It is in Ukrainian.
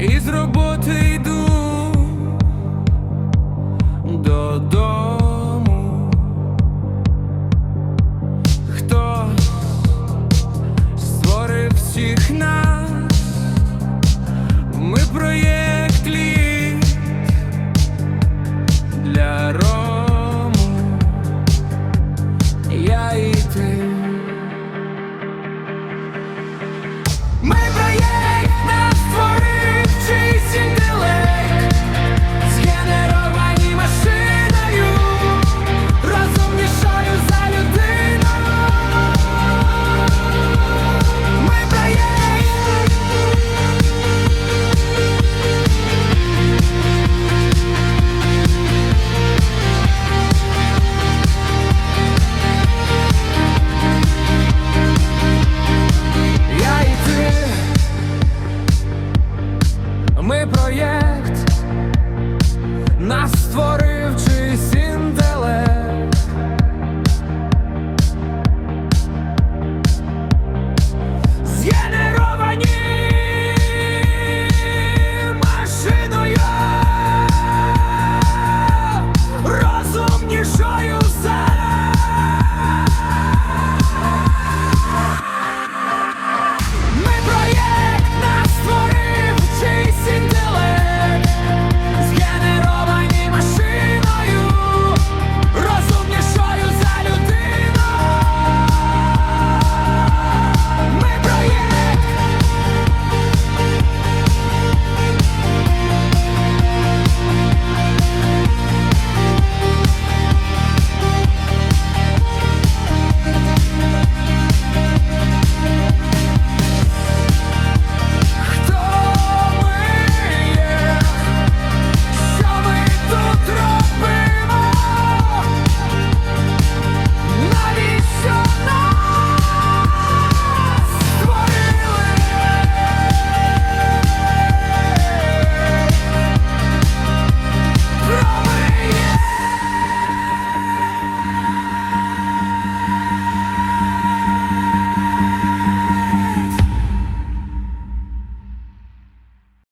Із роботи йду додому. Хто створив всіх нас? Ми проєкт.